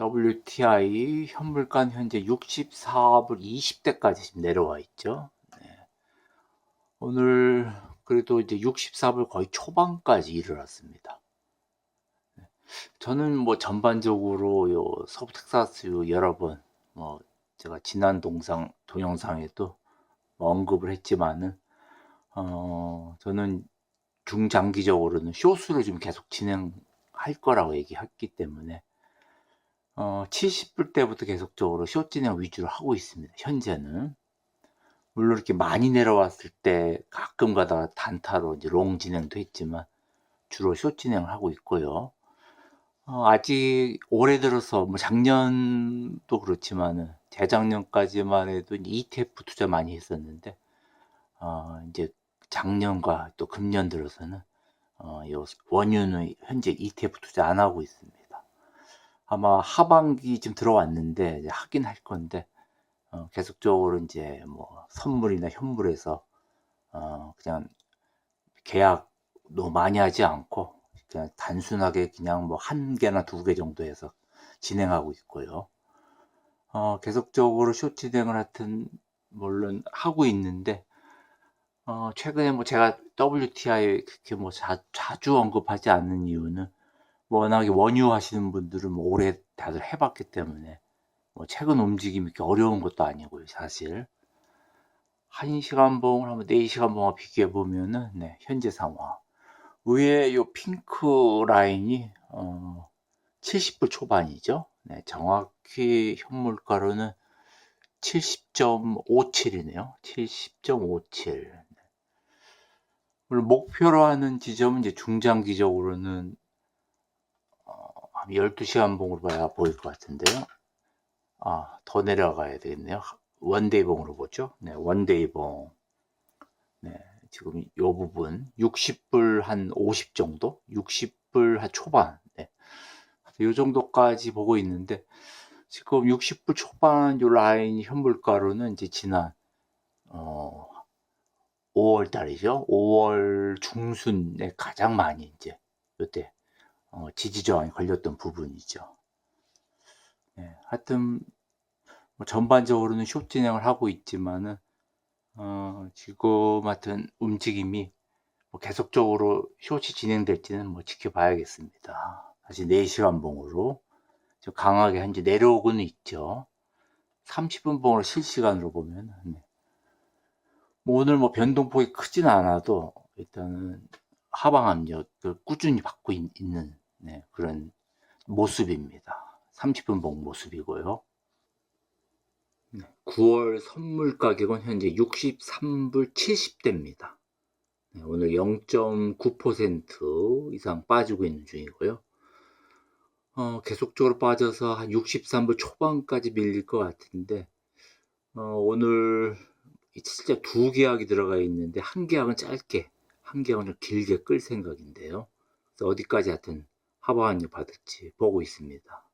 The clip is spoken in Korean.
WTI 현물가는 현재 64불 20대까지 지금 내려와 있죠. 네. 오늘 그래도 이제 64불 거의 초반까지 일어났습니다. 네. 저는 뭐 전반적으로 요 서부 텍사스 여러 번뭐 제가 지난 동상 동영상에도 뭐 언급을 했지만은 어 저는 중장기적으로는 쇼스를 좀 계속 진행할 거라고 얘기했기 때문에 어, 70불 때부터 계속적으로 숏 진행 위주로 하고 있습니다. 현재는. 물론 이렇게 많이 내려왔을 때 가끔 가다가 단타로 이제 롱 진행도 했지만 주로 숏 진행을 하고 있고요. 어, 아직 올해 들어서 뭐 작년도 그렇지만은 재작년까지만 해도 ETF 투자 많이 했었는데 어, 이제 작년과 또 금년 들어서는 어, 요 원유는 현재 ETF 투자 안 하고 있습니다. 아마 하반기 좀 들어왔는데 이제 하긴 할 건데 어, 계속적으로 이제 뭐 선물이나 현물에서 어, 그냥 계약도 많이 하지 않고 그냥 단순하게 그냥 뭐 한 개나 두 개 정도에서 진행하고 있고요. 어, 계속적으로 쇼 진행을 하여튼 물론 하고 있는데 어, 최근에 뭐 제가 WTI 그렇게 뭐 자, 자주 언급하지 않는 이유는 워낙에 원유 하시는 분들은 뭐 오래 다들 해봤기 때문에 뭐 최근 움직임이 이렇게 어려운 것도 아니고요 사실. 1시간 봉을 한번 4시간 봉과 비교해 보면은 네, 현재 상황. 위에 요 핑크 라인이 어, 70불 초반이죠? 네, 정확히 현물가로는 70.57이네요. 70.57 물론 목표로 하는 지점은 이제 중장기적으로는 12시간 봉으로 봐야 보일 것 같은데요. 아, 더 내려가야 되겠네요. 원데이 봉으로 보죠. 네, 원데이 봉. 네, 지금 이 부분 60불 한 50 정도? 60불 한 초반. 네. 이 정도까지 보고 있는데 지금 60불 초반 요 라인 현물가로는 이제 지난 어 5월 달이죠. 5월 중순에 가장 많이 이제 요때 어, 지지 저항이 걸렸던 부분이죠. 네, 하여튼 뭐 전반적으로는 숏 진행을 하고 있지만은 어, 지금 같은 움직임이 뭐 계속적으로 숏이 진행될지는 뭐 지켜봐야겠습니다. 다시 4시간 봉으로 좀 강하게 현재 내려오고는 있죠. 30분 봉으로 실시간으로 보면 네. 뭐 오늘 뭐 변동폭이 크진 않아도 일단은 하방 압력을 꾸준히 받고 있, 는 네, 그런 모습입니다. 30분 봉 모습이고요. 9월 선물 가격은 현재 63불 70대입니다. 네, 오늘 0.9% 이상 빠지고 있는 중이고요. 어, 계속적으로 빠져서 한 63불 초반까지 밀릴 것 같은데 어, 오늘 실제 두 계약이 들어가 있는데 한 계약은 짧게 한 계약은 좀 길게 끌 생각인데요. 어디까지 하여튼 하반이 받을지 보고 있습니다.